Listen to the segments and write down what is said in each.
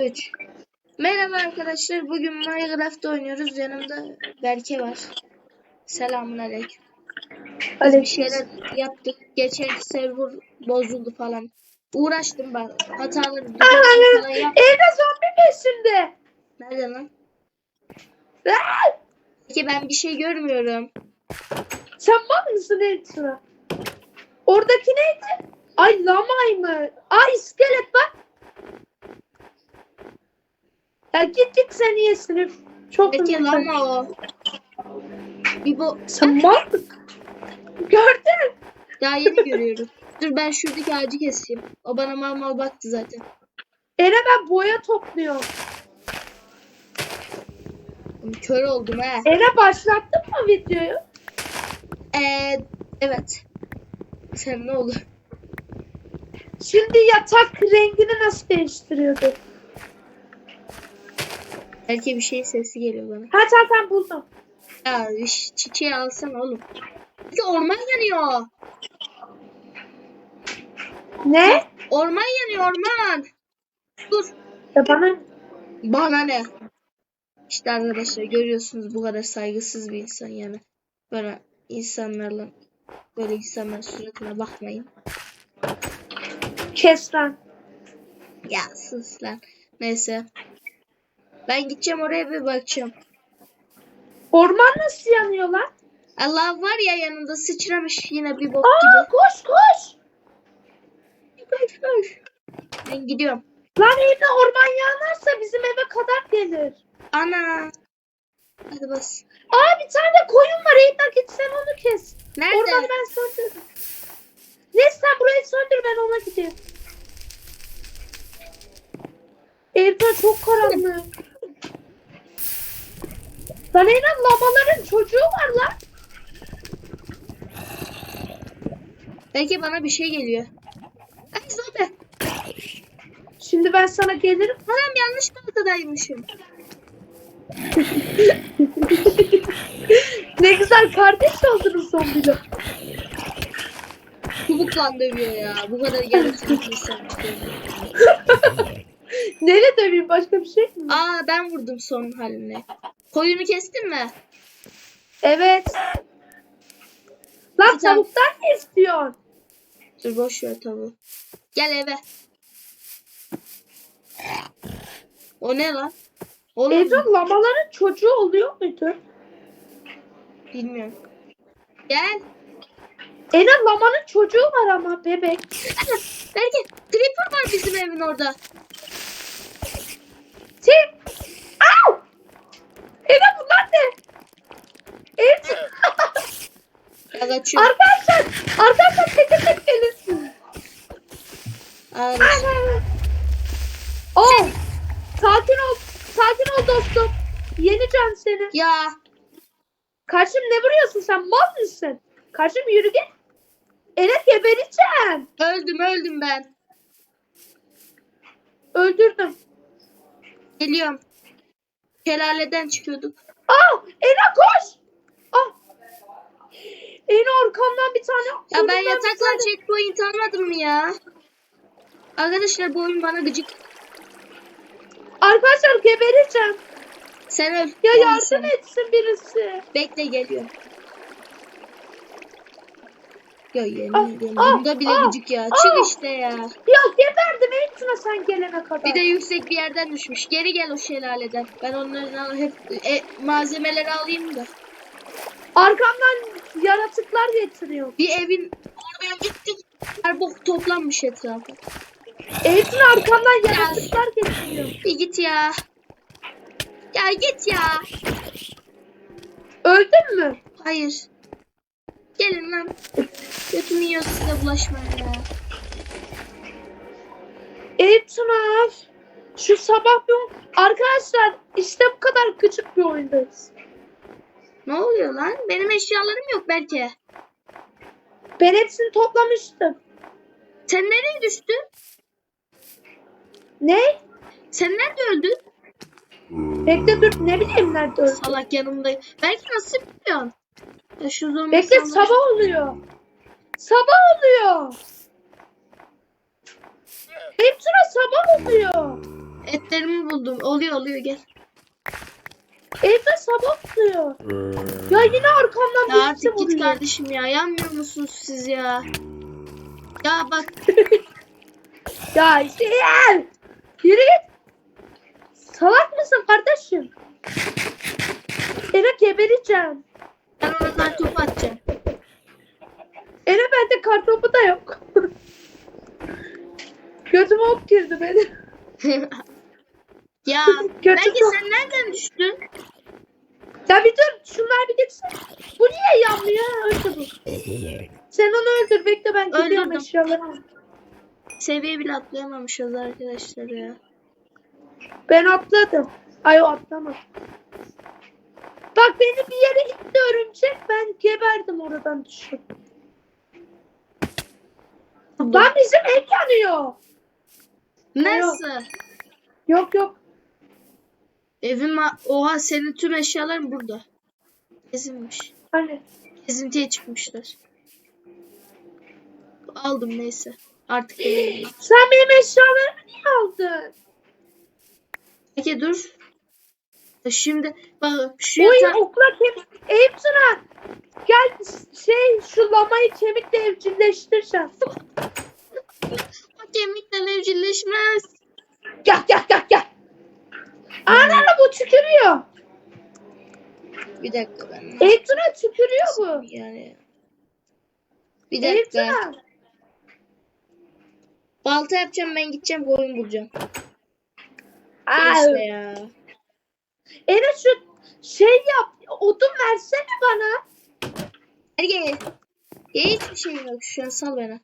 3 Merhaba arkadaşlar. Bugün Minecraft oynuyoruz. Yanımda Berke var. Selamun aleyküm. Bir şeyler yaptık. Geçenki server bozuldu falan. Uğraştım ben. Hataları falan yaptım. Evde zombi peşimde. Nerede lan? Peki ben bir şey görmüyorum. Sen mal mısın Elçin'a? Oradaki neydi? Ay lamay mı? Ay iskelet bak. Ya git git sen yesin. üf. Çok Peki lama o. Bir bu Sen? Gördün daha yeni görüyorum. Dur ben şuradaki ağacı keseyim. O bana mal mal baktı zaten. Ere ben boya topluyorum. Kör oldum he. Ere başlattın mı videoyu? Ee, evet. Sen ne olur? Şimdi yatak rengini nasıl değiştiriyordu? Belki bir şey sesi geliyor bana. Ha zaten buldum. Ya iş- çiçeği alsana oğlum. Peki orman yanıyor. Ne? Orman yanıyor orman. Dur. Ya bana Bana ne? İşte arkadaşlar görüyorsunuz bu kadar saygısız bir insan yani. Böyle insanlarla böyle insanların suratına bakmayın. kes lan. Ya sus lan. Neyse. Ben gideceğim oraya bir bakacağım. Orman nasıl yanıyor lan? Allah var ya yanında sıçramış yine bir bok Aa gibi. koş koş. Koş, koş. Ben gidiyorum. Lan evde orman yanarsa bizim eve kadar gelir. Ana. Hadi bas. Aa bir tane koyun var Eyüp git sen onu kes. Nerede? Oradan ben söndürdüm. Neyse sen burayı söndür ben ona gideyim. Evde çok karanlık. Lan Eyüp lamaların çocuğu var lan. Belki bana bir şey geliyor. Ay zombi. Şimdi ben sana gelirim. Anam yanlış kartadaymışım. Ne güzel kardeş oldunuz zombiyle. Çubukla dövüyor ya. Bu kadar gereksiz insan. Neyle döveyim başka bir şey mi? Aa ben vurdum son haline. Koyunu kestin mi? Evet. Lan tavuktan ne istiyorsun? Dur boş ver tavuğu. Gel eve. O ne lan? Oğlum Evde lamaların çocuğu oluyor muydu? bilmiyorum. Gel. Eren lamanın çocuğu var ama bebek. Belki creeper var bizim evin orada. Tim. Au! Eren bunlar ne? Eren. Ya kaçıyor. arkadaşlar. Arkadaşlar tek tek gelirsin. Aa, Oh. Sakin ol. Sakin ol dostum. Yeneceğim seni. ya Karşım ne vuruyorsun sen? Mal mısın? Karşım yürü git. Eren gebereceğim. öldüm öldüm ben. Öldürdüm. Geliyorum. Şelaleden çıkıyorduk. Ah! Eren koş. Ah! Eren arkamdan bir tane. Ya ben önümden bir yatakla tane- checkpoint almadım mı ya? Arkadaşlar bu oyun bana gıcık. Arkadaşlar gebereceğim. Sen öl. Ya Oğlum yardım etsin birisi. Bekle geliyorum. Ya yemin Ah, ediyorum. ah, Bunda bile ah, gıcık ya. Çık işte ya. Ya geberdim Elçin'e sen gelene kadar. Bir de yüksek bir yerden düşmüş. Geri gel o şelaleden. Ben onların al- hep e, malzemeleri alayım da. Arkamdan yaratıklar getiriyor. Bir evin oraya gittik. Her bok toplanmış etrafa. Elçin arkamdan yaratıklar getiriyor. Bir git ya. Ya git ya. Öldün mü? Hayır. Gelin lan. Götümü yiyor size bulaşmayın ya. Elçin af. Şu sabah bir oyun- Arkadaşlar işte bu kadar küçük bir oyundayız. Ne oluyor lan? Benim eşyalarım yok belki. Ben hepsini toplamıştım. Sen nereye düştün? Ne? Sen nerede öldün? Bekle dur ne bileyim nerede öldü. Salak yanımda. Belki nasıl biliyorsun? Ya şu Bekle sabah oluyor. Sabah oluyor. Hepsine sabah oluyor. Etlerimi buldum. Oluyor oluyor gel. Evde sabah tutuyor. Ya yine arkamdan Ya birisi artık git vuruyor. kardeşim ya. Yanmıyor musunuz siz ya? Ya bak Ya işte gel. Yürü git. Salak mısın kardeşim? Eve gebereceğim. ben ona kartopu atacağım. Eve bende kartopu da yok. Gözüme ok girdi benim. ya Kötü belki sen nereden düştün? Ya bir dur şunlar bir gitsin. Bu niye yanmıyor? Öldü bu. Sen onu öldür bekle ben gidiyorum Öldürdüm. eşyalarımı. Seviye bile atlayamamışız arkadaşlar ya. Ben atladım. Ay o atlamadı. Bak beni bir yere itti örümcek. Ben geberdim oradan düşüp. Lan bizim ev yanıyor. Nasıl? Yok yok. Evim oha senin tüm eşyaların burada. Gezinmiş. Hani. Gezintiye çıkmışlar. Aldım neyse. Artık. Sen benim eşyalarımı niye aldın? Peki dur. Şimdi bak şu Oy yatağı okla. Eyüp Tuna. Gel şey şu lamayı kemikle evcilleştireceğim. o kemikle evcilleşmez. Gel gel gel gel. Ananı bu tükürüyor. Bir dakika ben. Tuna tükürüyor bu. Yani. Bir dakika. Tuna. Balta yapacağım ben gideceğim koyun bulacağım. Aa, Neyse ya. Enes şu şey yap. Odun versene bana. Erge. Ya hiçbir şeyim yok şu an sal beni.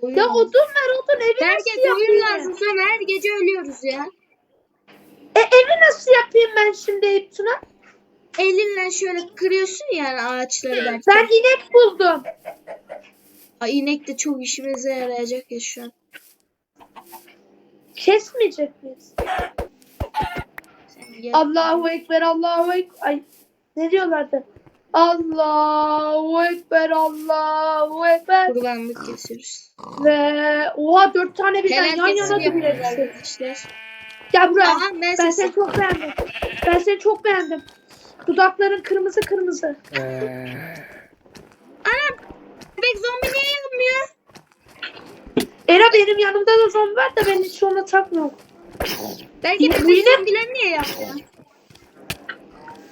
Koyun Ya odun ver odun evi Her nasıl gece yapayım? lazım sonra her gece ölüyoruz ya. E, evi nasıl yapayım ben şimdi Eyüp Tuna? Elinle şöyle kırıyorsun yani ağaçları belki. Ben inek buldum. Ay inek de çok işimize yarayacak ya şu an. Kesmeyecek miyiz? Gel. Allahu Ekber, Allahu Ekber. Ay ne diyorlardı? Allahu Ekber, Allahu Ekber. Kurbanlık kesiyoruz. Ve oha dört tane birden yan yana duruyor. arkadaşlar. Gel buraya. Aha ben Ben seni çok beğendim. Ben seni çok beğendim. Dudakların kırmızı kırmızı. Anam. Bebek zombi niye yanmıyor? Era benim yanımda da zombi var da ben hiç ona takmıyorum. Belki bebek yine- zombiler niye yapmıyor?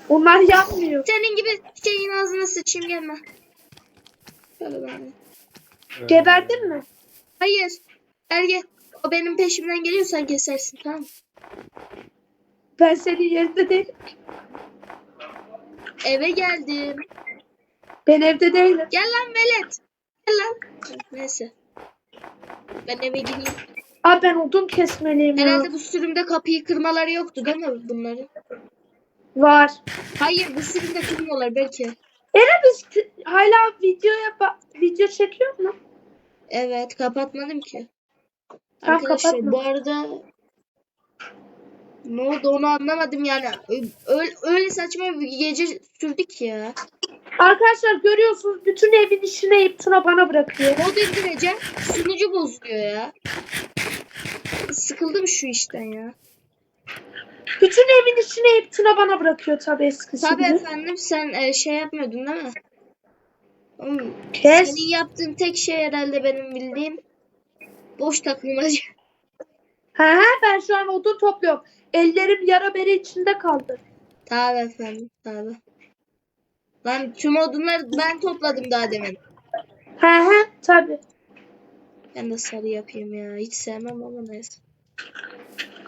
Onlar yapmıyor. Senin gibi şeyin ağzına sıçayım gelme. Şöyle ben. Geberdin mi? Hayır. Erge. O benim peşimden geliyorsan kesersin tamam mı? Ben senin yerinde değilim. Eve geldim. Ben evde değilim. Gel lan velet. Gel lan. Neyse. Ben eve gideyim. Abi ben odun kesmeliyim ya. Herhalde bu sürümde kapıyı kırmaları yoktu değil mi bunların? Var. Hayır bu sürümde kırmıyorlar belki. Era biz hala videoya ba- video çekiyor mu? Evet kapatmadım ki. Tamam, Arkadaşlar kapatma. bu arada ne oldu onu anlamadım yani. Öyle, öyle saçma bir gece sürdük ya. Arkadaşlar görüyorsunuz bütün evin işini Eyüp Tuna bana bırakıyor. Mod indireceğim. Sunucu bozuluyor ya. Sıkıldım şu işten ya. Bütün evin işini Eyüp Tuna bana bırakıyor tabii eskisi Tabii gibi. efendim sen e, şey yapmıyordun değil mi? Oğlum, Kes. senin yaptığın tek şey herhalde benim bildiğim boş takılmaca. Ha ha ben şu an odun topluyorum. Ellerim yara bere içinde kaldı. Tabii efendim tabii. Lan tüm odunları ben topladım daha demin. Ha ha tabii. Ben de sarı yapayım ya. Hiç sevmem ama neyse.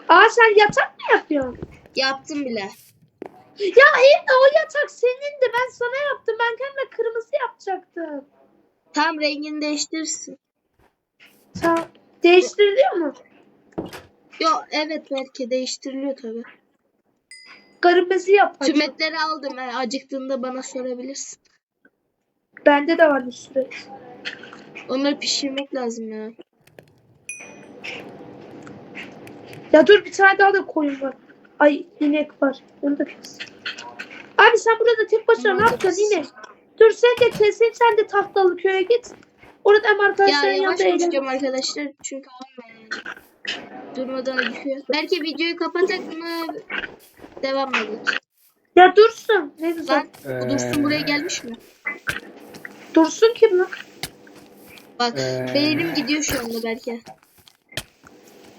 Aa sen yatak mı yapıyorsun? Yaptım bile. Ya de o yatak senindi. Ben sana yaptım. Ben kendime kırmızı yapacaktım. Tam rengini değiştirirsin. Tamam. Değiştiriliyor mu? Yo evet belki değiştiriliyor tabii. Kırmızı yapacağım. Tüm etleri aldım. he. acıktığında bana sorabilirsin. Bende de var bir sürü. Onları pişirmek lazım ya. Ya dur bir tane daha da koyun var. Ay inek var. Onu da kes. Abi sen burada tek başına ne kes. inek? Dur sen de kesin sen de tahtalı köye git. Orada hem Ya arkadaşların yavaş yanında eğlen. konuşacağım arkadaşlar çünkü durmadan acıkıyor. Belki videoyu kapatak mı? Devam mı edelim? Ya dursun. Ne güzel. Lan bu Dursun buraya gelmiş mi? Dursun kim lan? Bak Ee. beynim gidiyor şu anda belki.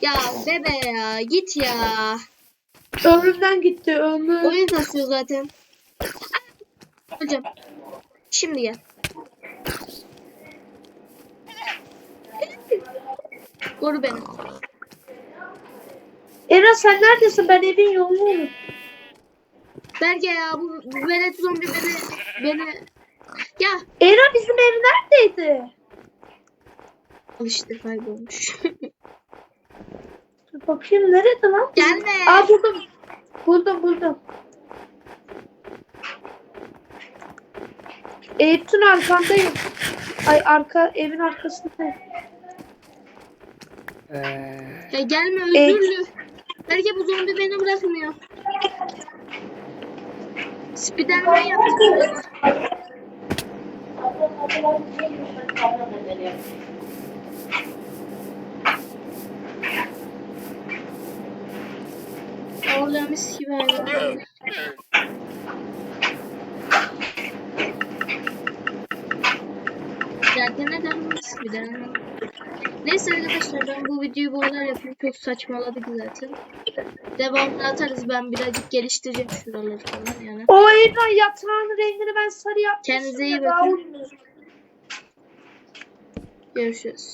Ya bebe ya git ya. Ömrümden gitti ömrüm. Oyun kasıyor zaten. Hocam. Şimdi gel. Koru beni. Eren sen neredesin? Ben evin yolunu Berke ya bu, bu velet zombi beni beni ya Eren bizim ev neredeydi? al işte kaybolmuş. Bakayım nerede lan? Gelme. Aa buldum. Buldum buldum. Eyüp'ün arkandayım. Ay arka evin arkasındayım. Ee, Ya gelme Evet. özürlü. Belki bu zombi beni bırakmıyor. Spiderman yaptık hayvan. Zaten neden gibi de. Neyse arkadaşlar ben bu videoyu bu kadar yapayım. Çok saçmaladık zaten. Devamını atarız. Ben birazcık geliştireceğim şuraları falan yani. O Eren yatağın rengini ben sarı yapmıştım. Kendinize iyi bakın. Görüşürüz.